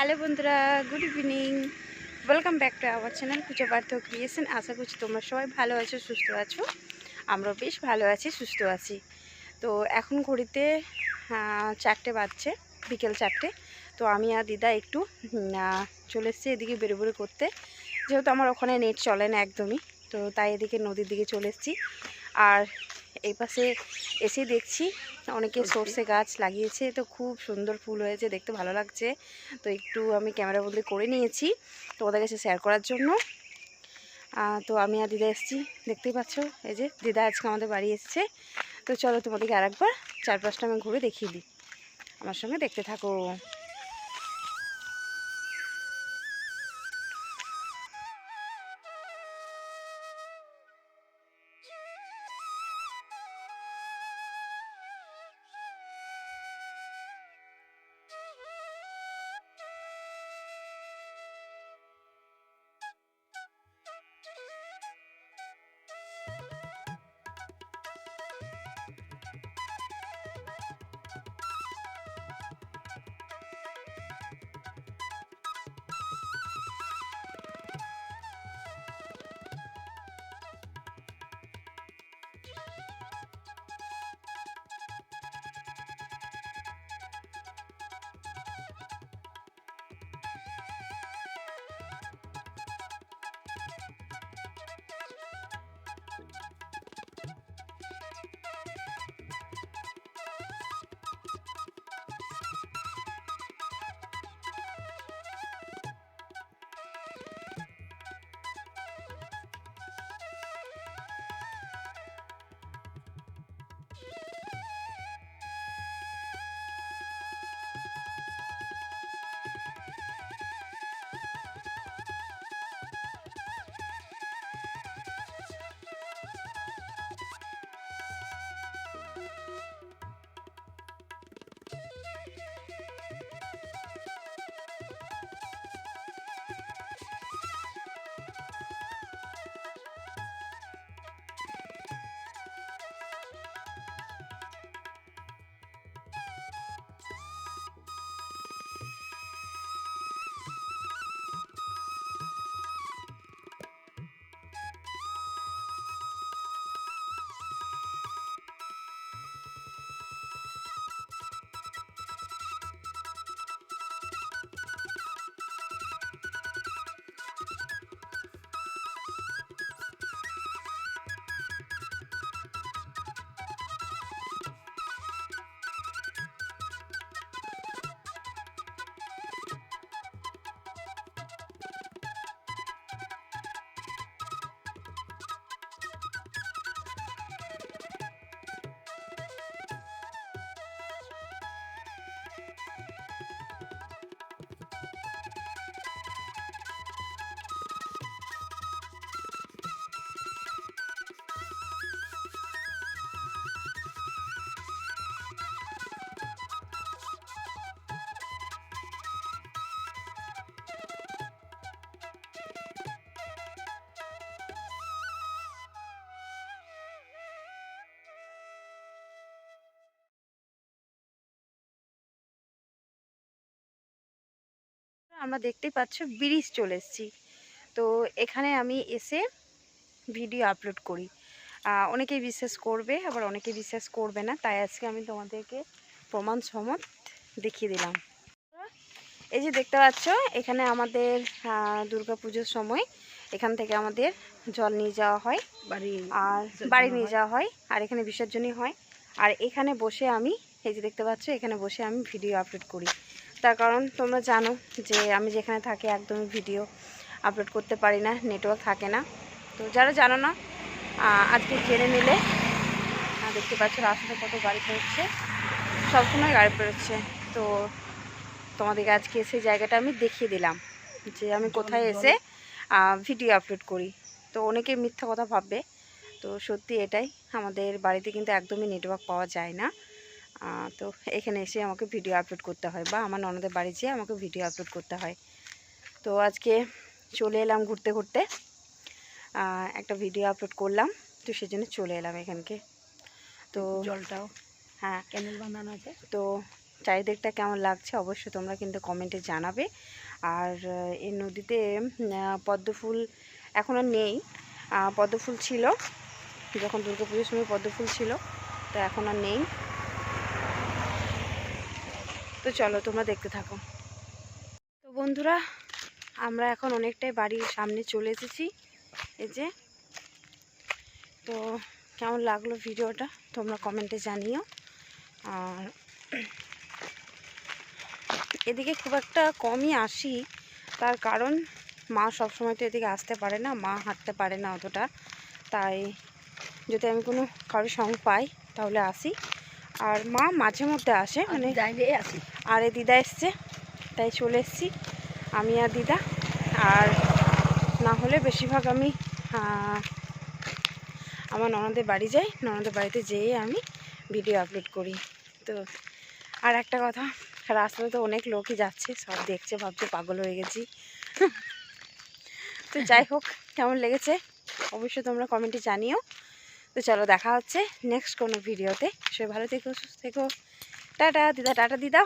Hello বন্ধুরা, good evening. Welcome back to our channel Pujo Partha creation আশা করছি তোমরা সবাই ভালো আছো, সুস্থ আছো। আমরাও বেশ ভালো আছি, সুস্থ আছি। তো এখন ঘড়িতে চারটে বাজছে, বিকেল চারটে। তো আমি আর দিদা একটু চলে এসেছি এদিকে বেরোবেরো করতে। যেহেতু আমার ওখানে নেট চলে না একদমই, তো তাই এদিকে নদীর দিকে চলে এসেছি। আর এই পাশে এসে দেখছি অনেকে সর্ষে গাছ লাগিয়েছে। তো খুব সুন্দর ফুল হয়েছে দেখতে ভালো লাগছে। তো একটু আমি ক্যামেরা বদলে করে নিয়েছি তো ওদের কাছে শেয়ার করার জন্য। তো আমি আর দিদা এসেছি দেখতেই পাচ্ছ? এই যে দিদা আজকে আমাদের বাড়ি এসেছে। তো চলো তোমাদেরকে আরেকবার চারপাশটা আমি ঘুরে দেখিয়ে দিই। আমার সঙ্গে দেখতে থাকো। আমরা দেখতেই পাচ্ছ ব্রিজ চলে এসেছি। তো এখানে আমি এসে ভিডিও আপলোড করি। অনেকেই বিশ্বাস করবে আবার অনেকে বিশ্বাস করবে না। তাই আজকে আমি তোমাদেরকে প্রমাণ সমত দেখিয়ে দিলাম। এই যে দেখতে পাচ্ছ এখানে আমাদের দুর্গা পুজোর সময় এখান থেকে আমাদের জল নিয়ে যাওয়া হয় বাড়ি আর বাড়ি নিয়ে যাওয়া হয় আর এখানে বিসর্জনই হয়। আর এখানে বসে আমি এই যে দেখতে পাচ্ছ এখানে বসে আমি ভিডিও আপলোড করি। তার কারণ তোমরা জানো যে আমি যেখানে থাকি একদমই ভিডিও আপলোড করতে পারি না নেটওয়ার্ক থাকে না। তো যারা জানো না আজকে জেনে নিলে দেখতে পাচ্ছ রাস্তাতে কত গাড়ি বেরোচ্ছে সবসময় গাড়ি বেরোচ্ছে তো তোমাদেরকে আজকে সেই জায়গাটা আমি দেখিয়ে দিলাম যে আমি কোথায় এসে ভিডিও আপলোড করি। তো অনেকে মিথ্যা কথা ভাববে। তো সত্যি এটাই আমাদের বাড়িতে কিন্তু একদমই নেটওয়ার্ক পাওয়া যায় না। তো এখানে এসে আমাকে ভিডিও আপলোড করতে হয় বা আমার ননদের বাড়ি যেয়ে আমাকে ভিডিও আপলোড করতে হয়। তো আজকে চলে এলাম ঘুরতে ঘুরতে। একটা ভিডিও আপলোড করলাম তো সেজন্য চলে এলাম এখানকে। তো জলটাও হ্যাঁ। ক্যানেল বাঁধানো আছে? তো চারিদিকটা কেমন লাগছে অবশ্যই তোমরা কিন্তু কমেন্টে জানাবে। আর এই নদীতে আহ, পদ্ম ফুল এখন আর নেই। আহ, পদ্ম ফুল ছিল যখন দুর্গা পুজোর সময় পদ্ম ফুল ছিল তো এখন আর নেই। তো চলো তোমরা দেখতে থাকো। তো বন্ধুরা, আমরা এখন অনেকটাই বাড়ির সামনে চলে এসেছি। এই যে, তো কেমন লাগল ভিডিওটা তোমরা কমেন্টে জানিও। আর এদিকে খুব একটা কমই আসি, তার কারণ মা সবসময় তো এদিকে আসতে পারে না, মা হাঁটতে পারে না অতটা। তাই যদি আমি কোনো কারোর সঙ্গ পাই, তাহলে আসি। আর মা মাঝে মধ্যে আসে মানে আর এই দিদা এসছে তাই চলে এসেছি। আমি আর দিদা আর না হলে বেশিরভাগ আমি আমার ননদের বাড়ি যাই ননদের বাড়িতে যেয়ে আমি ভিডিও আপলোড করি। তো আর একটা কথা রাস্তাতে তো অনেক লোকই যাচ্ছে সব দেখছে ভাবছে পাগল হয়ে গেছি। তো যাই হোক কেমন লেগেছে? অবশ্যই তোমরা কমেন্টে জানিও। তো চলো দেখা হচ্ছে নেক্সট কোনো ভিডিওতে সবাই ভালো থেকো, সুস্থ থেকো। টাটা, দিদা টাটা, দিদা।